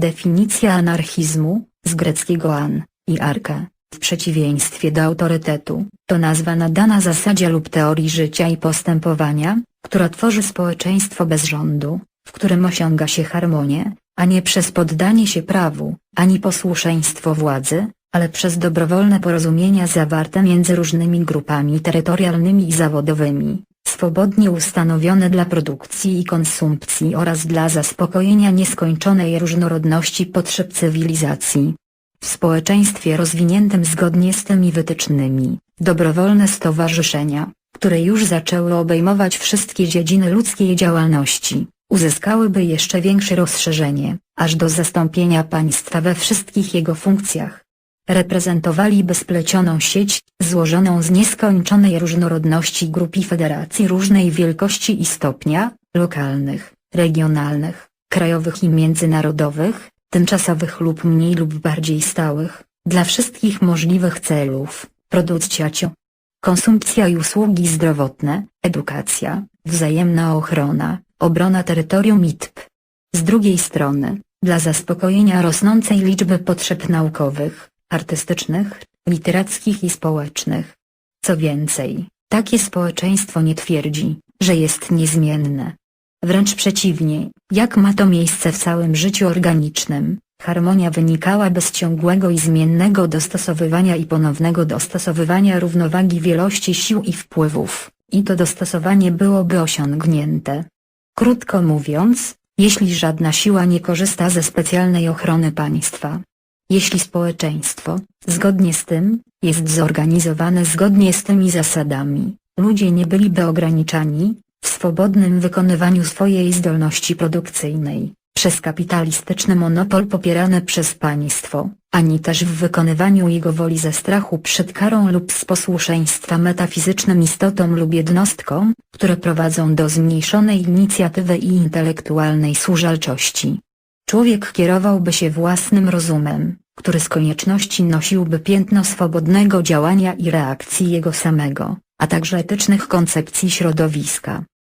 Definicja anarchizmu, z greckiego an i arke, w przeciwieństwie do autorytetu, to nazwa nadana zasadzie lub teorii życia i postępowania, która tworzy społeczeństwo bez rządu, w którym osiąga się harmonię, a nie przez poddanie się prawu, ani posłuszeństwo władzy, ale przez dobrowolne porozumienia zawarte między różnymi grupami terytorialnymi i zawodowymi, swobodnie ustanowione dla produkcji i konsumpcji oraz dla zaspokojenia nieskończonej różnorodności potrzeb cywilizacji. W społeczeństwie rozwiniętym zgodnie z tymi wytycznymi, dobrowolne stowarzyszenia, które już zaczęły obejmować wszystkie dziedziny ludzkiej działalności, uzyskałyby jeszcze większe rozszerzenie, aż do zastąpienia państwa we wszystkich jego funkcjach. Reprezentowaliby splecioną sieć, złożoną z nieskończonej różnorodności grup i federacji różnej wielkości i stopnia, lokalnych, regionalnych, krajowych i międzynarodowych, tymczasowych lub mniej lub bardziej stałych, dla wszystkich możliwych celów, produkcjacio, konsumpcja i usługi zdrowotne, edukacja, wzajemna ochrona, obrona terytorium ITP. Z drugiej strony, dla zaspokojenia rosnącej liczby potrzeb naukowych, artystycznych, literackich i społecznych. Co więcej, takie społeczeństwo nie twierdzi, że jest niezmienne. Wręcz przeciwnie, jak ma to miejsce w całym życiu organicznym, harmonia wynikałaby z ciągłego i zmiennego dostosowywania i ponownego dostosowywania równowagi wielości sił i wpływów, i to dostosowanie byłoby osiągnięte. Krótko mówiąc, jeśli żadna siła nie korzysta ze specjalnej ochrony państwa, jeśli społeczeństwo, zgodnie z tym, jest zorganizowane zgodnie z tymi zasadami, ludzie nie byliby ograniczani, w swobodnym wykonywaniu swojej zdolności produkcyjnej, przez kapitalistyczny monopol popierany przez państwo, ani też w wykonywaniu jego woli ze strachu przed karą lub z posłuszeństwa metafizycznym istotom lub jednostkom, które prowadzą do zmniejszonej inicjatywy i intelektualnej służalczości. Człowiek kierowałby się własnym rozumem, który z konieczności nosiłby piętno swobodnego działania i reakcji jego samego, a także etycznych koncepcji środowiska,